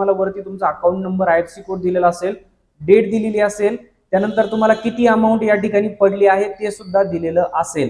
तुम्हाला वरती तुमचा account number I F C code दिलेला असेल डेट दिलेली असेल त्यानंतर तुम्हाला किती अमाऊंट या ठिकाणी पडली आहे ते सुद्धा दिलेलं असेल.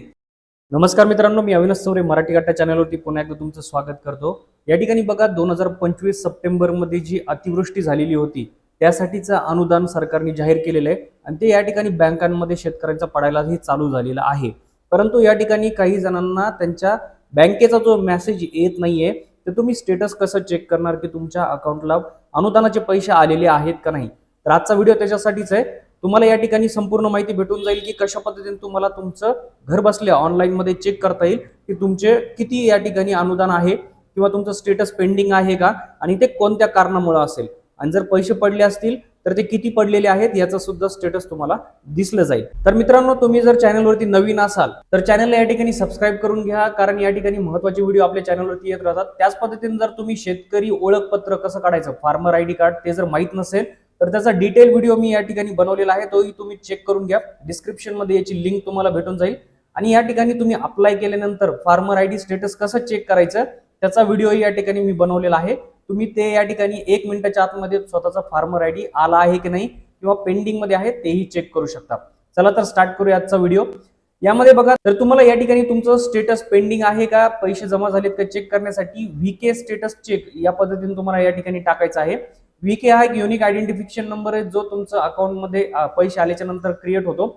नमस्कार मित्रांनो मी अविनाश चौरे मराठी गाठा चॅनलवरती पुन्हा एकदा तुमचं स्वागत करतो. या ठिकाणी बघा दोन हजार पंचवीस सप्टेंबरमध्ये जी अतिवृष्टी झालेली होती त्यासाठीचं अनुदान सरकारने जाहीर केलेलं आहे आणि ते या ठिकाणी बँकांमध्ये शेतकऱ्यांचा पडायलाही चालू झालेला आहे. परंतु या ठिकाणी काही जणांना त्यांच्या बँकेचा जो मेसेज येत नाहीये तर तुम्ही स्टेटस कसं चेक करणार की तुमच्या अकाउंटला अनुदानाचे पैसे आलेले आहेत का नाही? तर आजचा व्हिडिओ त्याच्यासाठीच आहे. तुम्हाला या ठिकाणी संपूर्ण माहिती भेटून जाईल की कशा पद्धतीने तुम्हाला तुमचं घर बसल्या ऑनलाईनमध्ये चेक करता येईल की तुमचे किती या ठिकाणी अनुदान आहे किंवा तुमचं स्टेटस पेंडिंग आहे का आणि ते कोणत्या कारणामुळे असेल. आणि जर पैसे पडले असतील तर ते किती पडलेले आहेत याचा सुद्धा स्टेटस तुम्हाला दिसलं जाईल. तर मित्रांनो तुम्ही जर चॅनलवरती नवीन असाल तर चॅनलला या ठिकाणी सबस्क्राईब करून घ्या कारण या ठिकाणी महत्त्वाचे व्हिडिओ आपल्या चॅनलवरती येत राहतात. त्याच पद्धतीने जर तुम्ही शेतकरी ओळखपत्र कसं काढायचं फार्मर आयडी कार्ड ते जर माहीत नसेल तर त्याचा डिटेल व्हिडिओ मी या ठिकाणी बनवलेला आहे. तोही तुम्ही चेक करून घ्या. डिस्क्रिप्शनमध्ये याची लिंक तुम्हाला भेटून जाईल. आणि या ठिकाणी तुम्ही अप्लाय केल्यानंतर फार्मर आयडी स्टेटस कसं चेक करायचं त्याचा व्हिडिओ या ठिकाणी मी बनवलेला आहे. तुम्ही ते या ठिकाणी एक मिनिटाच्या आतमध्ये स्वतःचा फार्मर आयडी आला आहे की नाही किंवा पेंडिंगमध्ये आहे तेही चेक करू शकता. चला तर स्टार्ट करूया आजचा व्हिडिओ यामध्ये बघा तर तुम्हाला या ठिकाणी तुमचं स्टेटस पेंडिंग आहे का पैसे जमा झालेत का चेक करण्यासाठी व्हीके स्टेटस चेक या पद्धतीने तुम्हाला या ठिकाणी टाकायचं आहे. व्हीके हा एक युनिक आयडेंटिफिकेशन नंबर आहे जो तुमचा अकाउंटमध्ये पैसे आल्याच्यानंतर क्रिएट होतो.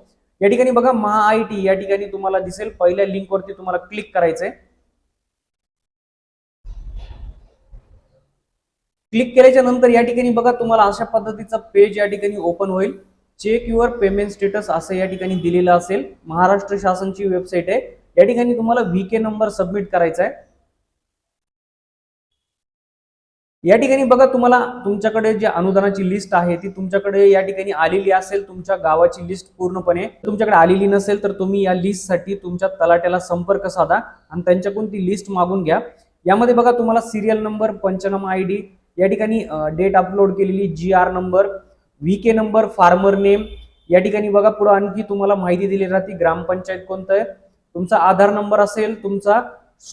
या ठिकाणी बघा महा आय टी या ठिकाणी तुम्हाला दिसेल. पहिल्या लिंक वरती तुम्हाला क्लिक करायचंय. क्लिक केल्याच्यानंतर या ठिकाणी बघा तुम्हाला अशा पद्धतीचा पेज या ठिकाणी ओपन होईल. चेक युअर पेमेंट स्टेटस असं या ठिकाणी दिलेलं असेल महाराष्ट्र शासनची वेबसाईट आहे. या ठिकाणी तुम्हाला व्हीके नंबर सबमिट करायचा आहे. या ठिकाणी बघा तुम्हाला तुमच्याकडे जी अनुदानाची लिस्ट आहे ती तुमच्याकडे या ठिकाणी आलेली असेल तुमच्या गावाची लिस्ट पूर्णपणे. तुमच्याकडे आलेली नसेल तर तुम्ही या लिस्टसाठी तुमच्या तलाट्याला संपर्क साधा आणि त्यांच्याकडून ती लिस्ट मागून घ्या. यामध्ये बघा तुम्हाला सिरियल नंबर पंचनामा आय डी या ठिकाणी डेट अपलोड केलेली G R number V K number farmer name या ठिकाणी बघा पुढे आणखी तुम्हाला माहिती दिली राहते ग्रामपंचायत कोणतं आहे. तुमचा आधार नंबर असेल तुमचा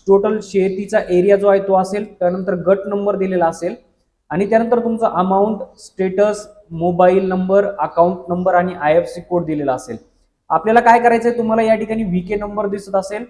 टोटल शेतीचा एरिया जो आहे तो असेल त्यानंतर गट नंबर दिलेला असेल आणि त्यानंतर तुमचा amount status mobile number account number आणि आय एफ सी कोड दिलेला असेल. आपल्याला काय करायचंय तुम्हाला या ठिकाणी व्ही के नंबर दिसत असेल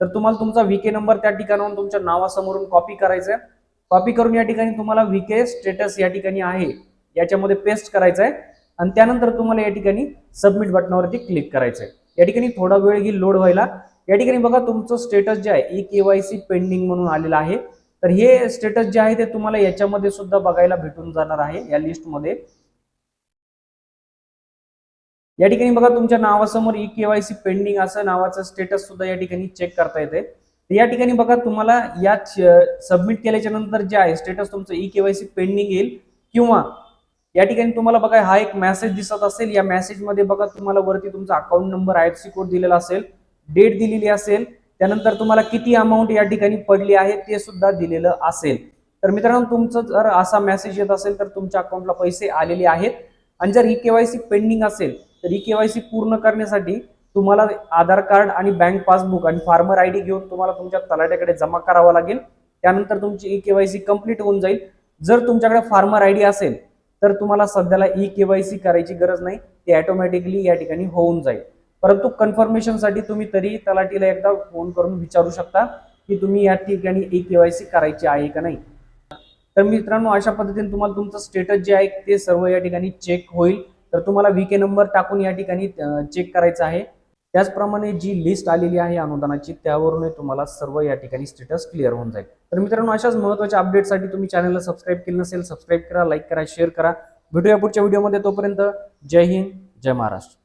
तर तुम्हाला तुमचा व्ही के नंबर त्या ठिकाणाहून तुमच्या नावासमोरून कॉपी करायचा आहे कॉपी करून या ठिकाणी तुम्हाला व्ही के स्टेटस या ठिकाणी आहे याच्यामध्ये पेस्ट करायचं आहे आणि त्यानंतर तुम्हाला या ठिकाणी सबमिट बटनावरती क्लिक करायचं आहे या ठिकाणी थोडा वेळ घेईल लोड व्हायला. या ठिकाणी बघा तुमचं स्टेटस जे आहे ई केवायसी पेंडिंग म्हणून आलेलं आहे. तर हे स्टेटस जे आहे ते तुम्हाला याच्यामध्ये सुद्धा बघायला भेटून जाणार आहे या लिस्टमध्ये या ठिकाणी बघा तुमच्या नावासमोर ई केवायसी पेंडिंग असं नावाचं स्टेटस सुद्धा या ठिकाणी चेक करता येते तर या ठिकाणी बघा तुम्हाला या सबमिट केल्याच्यानंतर जे आहे स्टेटस तुमचं ई केवायसी पेंडिंग येईल. किंवा या ठिकाणी तुम्हाला बघा हा एक मेसेज दिसत असेल. या मेसेजमध्ये बघा तुम्हाला वरती तुमचा account number I F C code दिलेला असेल. डेट दिलेली असेल. त्यानंतर तुम्हाला किती अमाऊंट या ठिकाणी पडली आहे ते सुद्धा दिलेलं असेल. तर मित्रांनो तुमचं जर असा मेसेज येत असेल तर तुमच्या अकाउंटला पैसे आलेले आहेत. आणि जर ई केवायसी पेंडिंग असेल तर ई केवायसी पूर्ण करण्यासाठी तुम्हाला आधार कार्ड आणि बँक पासबुक आणि फार्मर आय डी घेऊन तुम्हाला तुमच्या तलाट्याकडे जमा करावा लागेल. त्यानंतर तुमची ई केवायसी कंप्लीट होऊन जाईल. जर तुमच्याकडे फार्मर आय डी असेल तर तुम्हाला सध्याला ई केवायसी करायची गरज नाही. ते ऑटोमॅटिकली या ठिकाणी होऊन जाईल. परंतु कन्फर्मेशनसाठी तुम्ही तरी तलाठीला एकदा फोन करून विचारू शकता की तुम्ही या ठिकाणी ई केवायसी करायची आहे का नाही. तर मित्रांनो अशा पद्धतीने तुम्हाला तुमचं स्टेटस जे आहे ते सर्व या ठिकाणी चेक होईल. तर तुम्हाला व्ही के नंबर टाकून या ठिकाणी चेक करायचं आहे. त्याचप्रमाणे जी लिस्ट आलेली आहे अनुदानाची त्यावरून तुम्हाला सर्व या ठिकाणी स्टेटस क्लिअर होऊन जाईल. तर मित्रांनो अशाच महत्त्वाच्या अपडेटसाठी तुम्ही चॅनलला सबस्क्राईब केलं नसेल सबस्क्राईब करा लाईक करा शेअर करा. भेटूया पुढच्या व्हिडिओमध्ये तोपर्यंत जय हिंद जय महाराष्ट्र.